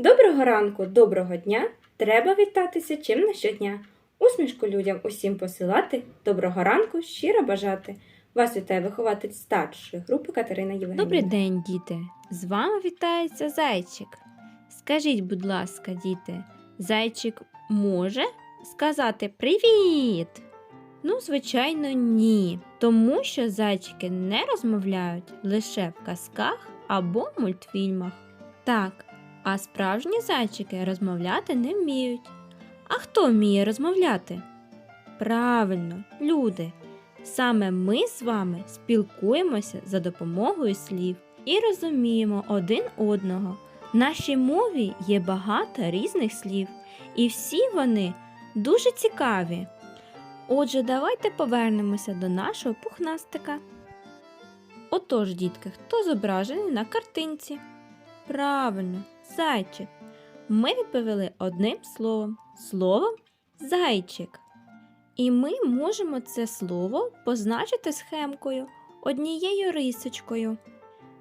Доброго ранку, доброго дня! Треба вітатися чим на щодня. Усмішку людям усім посилати, доброго ранку, щиро бажати. Вас вітає вихователь старшої групи Катерина Євгенівна. Добрий день, діти! З вами вітається зайчик. Скажіть, будь ласка, діти, зайчик може сказати привіт? Ну, звичайно, ні. Тому що зайчики не розмовляють лише в казках або мультфільмах. Так, а справжні зайчики розмовляти не вміють. А хто вміє розмовляти? Правильно, люди. Саме ми з вами спілкуємося за допомогою слів і розуміємо один одного. В нашій мові є багато різних слів, і всі вони дуже цікаві. Отже, давайте повернемося до нашого пухнастика. Отож, дітки, хто зображений на картинці? Правильно, зайчик. Ми відповіли одним словом словом зайчик. І ми можемо це слово позначити схемкою однією рисочкою.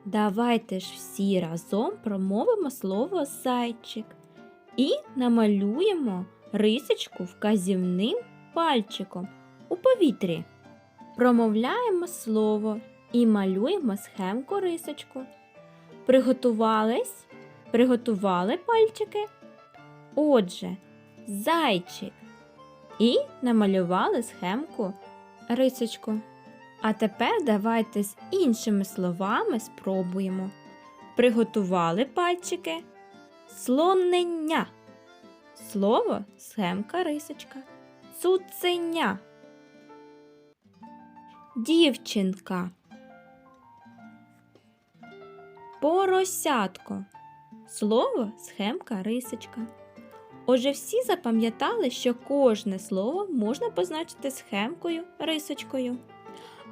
Давайте ж всі разом промовимо слово зайчик і намалюємо рисочку вказівним пальчиком у повітрі. Промовляємо слово і малюємо схемку рисочку. Приготувались? Приготували пальчики? Отже, зайчик і намалювали схемку рисочку. А тепер давайте з іншими словами спробуємо. Приготували пальчики. Слонення. Слово схемка рисочка. Цуценя. Дівчинка. Поросятко. Слово схемка рисочка. Отже, всі запам'ятали, що кожне слово можна позначити схемкою рисочкою.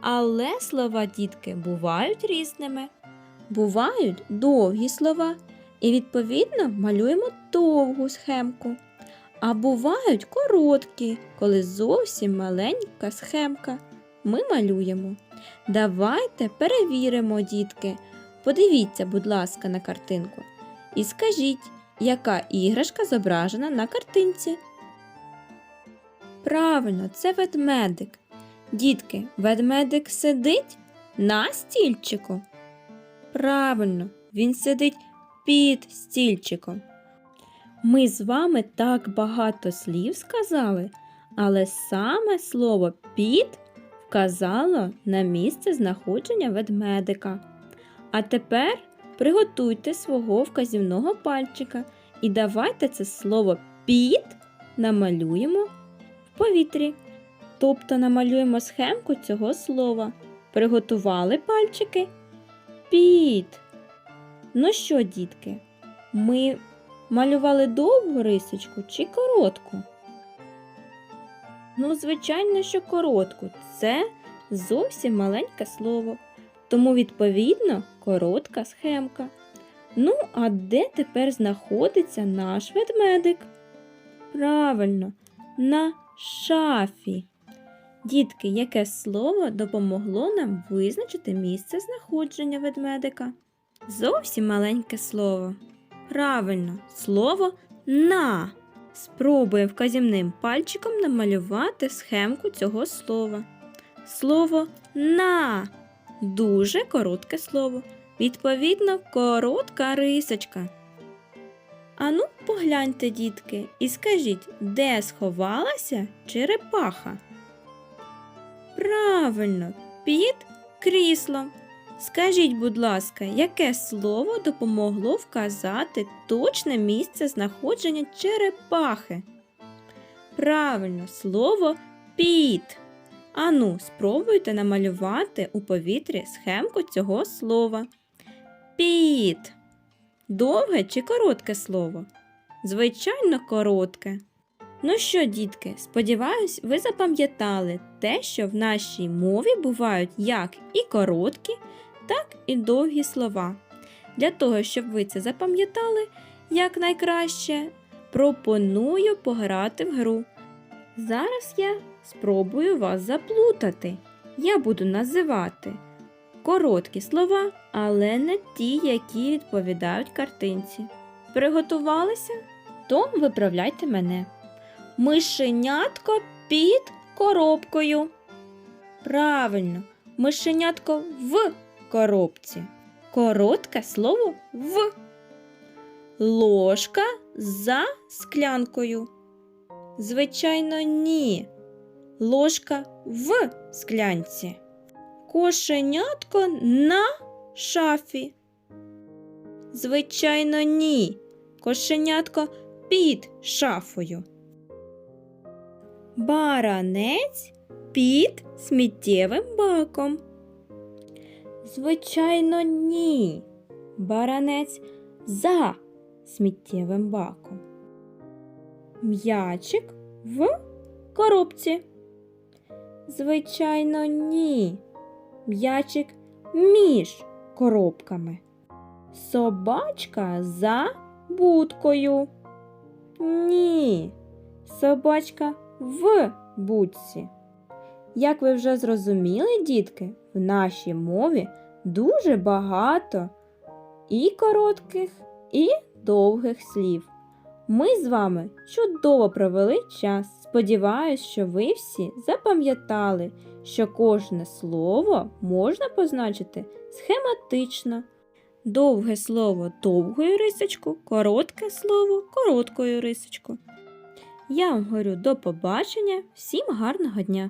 Але слова дітки бувають різними. Бувають довгі слова, і відповідно малюємо довгу схемку. А бувають короткі, коли зовсім маленька схемка. Ми малюємо. Давайте перевіримо, дітки. Подивіться, будь ласка, на картинку. І скажіть, яка іграшка зображена на картинці? Правильно, це ведмедик. Дітки, ведмедик сидить на стільчику. Правильно, він сидить під стільчиком. Ми з вами так багато слів сказали, але саме слово під вказало на місце знаходження ведмедика. А тепер приготуйте свого вказівного пальчика і давайте це слово під намалюємо в повітрі. Тобто намалюємо схемку цього слова. Приготували пальчики? Під. Ну що, дітки, ми малювали довгу рисочку чи коротку? Ну, звичайно, що коротку. Це зовсім маленьке слово. Тому, відповідно, коротка схемка. Ну, а де тепер знаходиться наш ведмедик? Правильно, на шафі. Дітки, яке слово допомогло нам визначити місце знаходження ведмедика? Зовсім маленьке слово. Правильно, слово на. Спробуємо вказівним пальчиком намалювати схемку цього слова. Слово на дуже коротке слово. Відповідно, коротка рисочка. Ану, погляньте, дітки, і скажіть, де сховалася черепаха? Правильно, під кріслом. Скажіть, будь ласка, яке слово допомогло вказати точне місце знаходження черепахи? Правильно, слово під. Ану, спробуйте намалювати у повітрі схемку цього слова. Під. Довге чи коротке слово? Звичайно, коротке. Ну що, дітки, сподіваюсь, ви запам'ятали те, що в нашій мові бувають як і короткі, так і довгі слова. Для того, щоб ви це запам'ятали якнайкраще, пропоную пограти в гру. Зараз я спробую вас заплутати. Я буду називати короткі слова, але не ті, які відповідають картинці. Приготувалися? То виправляйте мене. Мишенятко під коробкою. Правильно, мишенятко в коробці. Коротке слово в. Ложка за склянкою. Звичайно, ні. Ложка в склянці. Кошенятко на шафі. Звичайно, ні. Кошенятко під шафою. Баранець під сміттєвим баком. Звичайно, ні. Баранець за сміттєвим баком. М'ячик в коробці. Звичайно, ні. М'ячик між коробками. Собачка за будкою. Ні. Собачка в будці. Як ви вже зрозуміли, дітки, в нашій мові дуже багато і коротких, і довгих слів. Ми з вами чудово провели час. Сподіваюсь, що ви всі запам'ятали, що кожне слово можна позначити схематично. Довге слово довгою рисочку, коротке слово короткою рисочку. Я вам говорю до побачення, всім гарного дня!